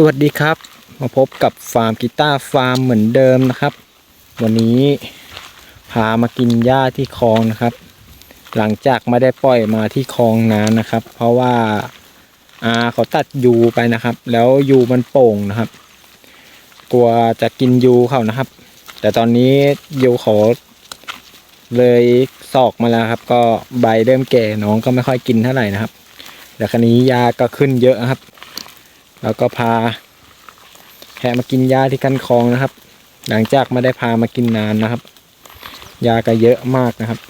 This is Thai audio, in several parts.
สวัสดีครับ มาพบกับฟาร์มกีตาร์ฟาร์มเหมือนเดิมนะครับ วันนี้พามากินหญ้าที่คลองนะครับ หลังจากไม่ได้ปล่อยมาที่คลองนานนะครับ เพราะว่าอาเขาตัดยูไปนะครับ แล้วยูมันโป่งนะครับ กลัวจะกินยูเขานะครับ แต่ตอนนี้ยูเขาเลยซอกมาแล้วครับ ก็ใบเริ่มแก่น้องก็ไม่ค่อยกินเท่าไหร่นะครับแต่ครนี้ยาก็ขึ้นเยอะครับ แล้วก็พาแพะมากินยาที่กันคลองนะครับ หลังจากไม่ได้พามากินนานนะครับยาก็เยอะมากนะครับ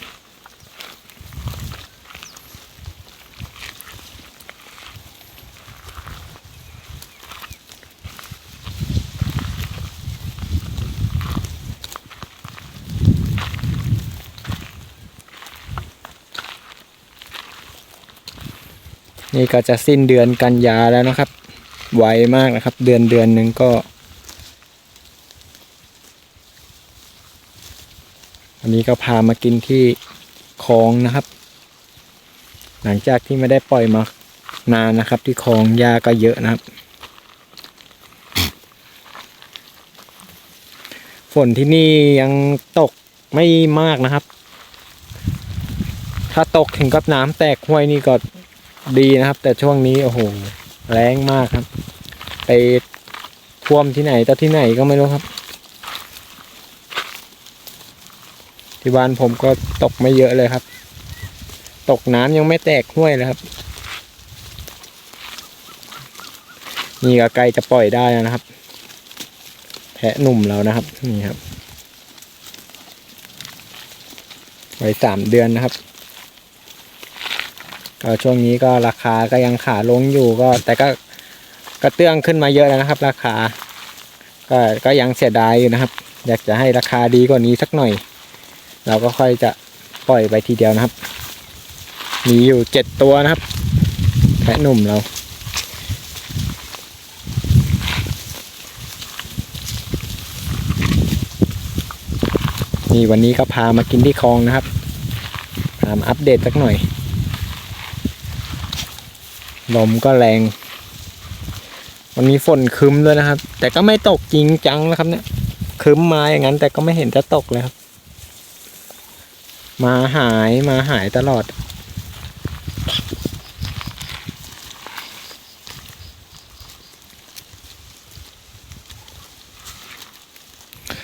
นี่ก็จะสิ้นเดือนกันยาแล้วนะครับ ไวมากนะครับ เดือนเดือนหนึ่งก็อันนี้ก็พามากินที่คลองนะครับ หลังจากที่ไม่ได้ปล่อยมานานนะครับ ที่คลองหญ้าก็เยอะนะครับ ฝนที่นี่ยังตกไม่มากนะครับ ถ้าตกถึงกับน้ำแตกห้วยนี่ก็ดีนะครับ แต่ช่วงนี้โอ้โห แรงมากครับ ไปท่วมที่ไหนต่อที่ไหนก็ไม่รู้ครับ ที่บ้านผมก็ตกไม่เยอะเลยครับ ตกน้ำยังไม่แตกห้วยเลยครับนี่ก็ใกล้จะปล่อยได้แล้วนะครับ แพะหนุ่มเรานะครับ นี่ครับ ไว้สามเดือนนะครับ ก็ช่วงนี้ก็ราคาก็ยังขาลงอยู่ก็แต่ก็กระเตื้องขึ้นมาเยอะแล้วนะครับ ราคา ก็ก็ยังเสียดายอยู่นะครับ อยากจะให้ราคาดีกว่านี้สักหน่อย เราก็ค่อยจะปล่อยไปทีเดียวนะครับ มีอยู่เจ็ดตัวนะครับแพะหนุ่มเรานี่วันนี้ก็พามากินที่คลองนะครับ พามาอัปเดตสักหน่อย ลมก็แรง วันนี้ฝนคึ้มด้วยนะครับ แต่ก็ไม่ตกจริงจังนะครับ เนี่ยคึ้มมาอย่างนั้น แต่ก็ไม่เห็นจะตกเลยครับ มาหายมาหายตลอด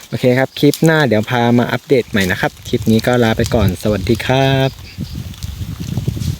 โอเคครับ คลิปหน้าเดี๋ยวพามาอัปเดตใหม่นะครับ คลิปนี้ก็ลาไปก่อนสวัสดีครับ